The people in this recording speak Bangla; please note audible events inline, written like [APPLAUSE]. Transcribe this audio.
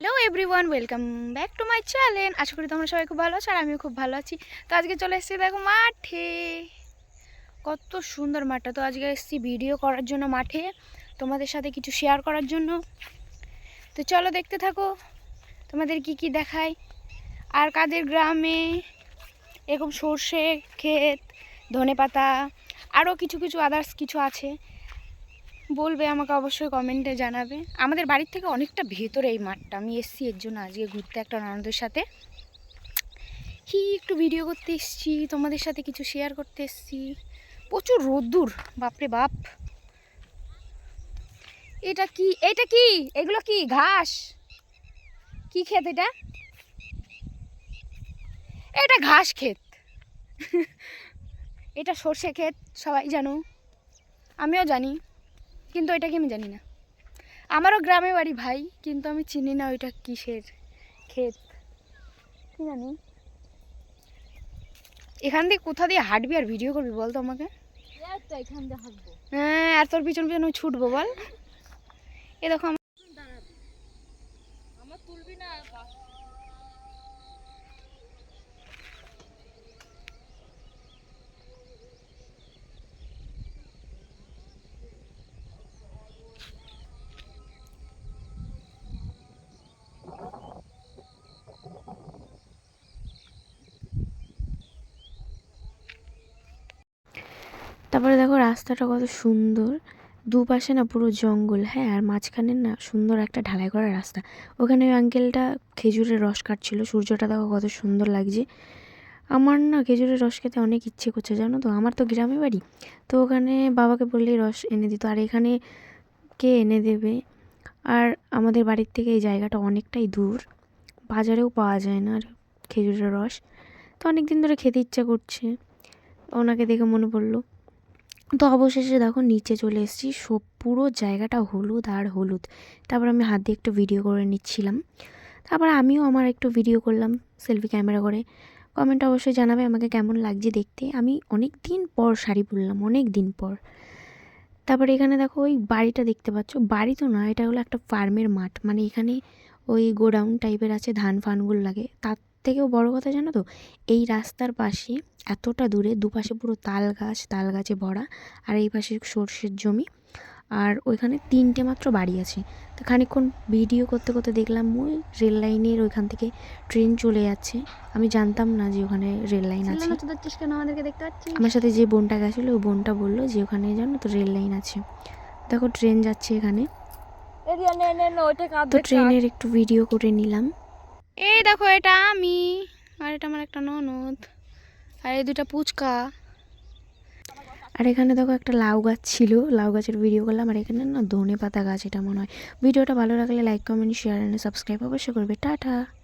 Hello everyone welcome back to my channel আশা করি তোমরা সবাই খুব ভালো আছো আর আমিও খুব ভালো আছি। তো আজকে চলে এসেছি দেখো মাঠে। কত সুন্দর মাঠটা। তো আজকে এসেছি ভিডিও করার জন্য মাঠে, তোমাদের সাথে কিছু শেয়ার করার জন্য। তো চলো দেখতে থাকো, তোমাদের কি কি দেখায় আর কাদের গ্রামে, এরকম সর্ষে, ক্ষেত ধনে পাতা আরও কিছু কিছু আদার্স কিছু আছে। বলবে আমাকে অবশ্যই কমেন্টে জানাবে। আমাদের বাড়ির থেকে অনেকটা ভেতরে এই মাঠটা। আমি এসছি এর জন্য আজকে ঘুরতে একটা ননদের সাথে। কি একটু ভিডিও করতে এসছি, তোমাদের সাথে কিছু শেয়ার করতে এসছি। প্রচুর রোদ্দুর, বাপরে বাপ। এটা কি এটা কি? এগুলো কি, ঘাস? কি ক্ষেত এটা? এটা ঘাস ক্ষেত। [LAUGHS] এটা সর্ষে ক্ষেত, সবাই জানো। আমিও জানি। কিন্তু ওইটা কি আমি জানি না। আমারও গ্রামে বাড়ি ভাই কিন্তু আমি চিনি না ওইটা কিসের ক্ষেত। কি জানি? এখান দিয়ে কোথা দিয়ে হাঁটবি আর ভিডিও করবি বল তো আমাকে? হ্যাঁ আর তোর পিছন পিছন আমি ছুটবো বল। এ দেখো আমার তুলবি না তারপরে দেখো রাস্তাটা কত সুন্দর। দুপাশে না পুরো জঙ্গল হ্যাঁ? আর মাঝখানে না সুন্দর একটা ঢালাই করা রাস্তা। ওখানে ওই আঙ্কেলটা খেজুরের রস কাটছিল। সূর্যটা দেখো কত সুন্দর লাগছে। আমার না খেজুরের রস খেতে অনেক ইচ্ছে করছে, জানো তো? আমার তো গ্রামে বাড়ি। তো ওখানে বাবাকে বললেই রস এনে দিত। আর এখানে কে এনে দেবে? আর আমাদের বাড়ির থেকে এই জায়গাটা অনেকটাই দূর। বাজারেও পাওয়া যায় না আর খেজুরের রস। তো অনেক দিন ধরে খেতে ইচ্ছা করছে। ওনাকে দেখে মনে পড়ল। তো অবশেষে দেখো নিচে চলে এসেছি। সব পুরো জায়গাটা হলুদ আর হলুদ। তারপর আমি হাত দিয়ে একটু ভিডিও করে নিচ্ছিলাম। তারপর আমিও আমার একটু ভিডিও করলাম সেলফি ক্যামেরা করে। কমেন্ট অবশ্যই জানাবে আমাকে কেমন লাগছে দেখতে। আমি অনেক দিন পর শাড়ি পরলাম অনেক দিন পর। তারপরে এখানে দেখো ওই বাড়িটা দেখতে পাচ্ছ। বাড়ি তো না, এটা হলো একটা ফার্মের মাঠ। মানে এখানে ওই গোডাউন টাইপের আছে, ধান ফানগুলো লাগে। তার থেকেও বড় কথা জানো তো? এই রাস্তার পাশে এতটা দূরে দুপাশে পুরো তাল গাছ তাল গাছে ভরা আর এই পাশে সর্ষের জমি আর ওইখানে তিনটে মাত্র বাড়ি আছে। তো খানিকক্ষণ ভিডিও করতে করতে দেখলাম ওই রেল লাইনের ওইখান থেকে ট্রেন চলে যাচ্ছে। আমি জানতাম না যে ওখানে রেল লাইন আছে। আমার সাথে যে বোনটা গেছিল ওই বোনটা বলল যে ওখানে জানো তো রেল লাইন আছে। দেখো ট্রেন যাচ্ছে এখানে। তো ট্রেনের একটু ভিডিও করে নিলাম। এই দেখো এটা আমি, আর এটা আমার একটা ননদ, আর এই দুটা পুচকা। আর এখানে দেখো একটা লাউ গাছ ছিল, লাউ গাছের ভিডিও করলাম, আর এখানে না ধনে পাতা গাছ, এটা মনে হয়। ভিডিওটা ভালো লাগলে like comment share and subscribe অবশ্যই করবে। টাটা!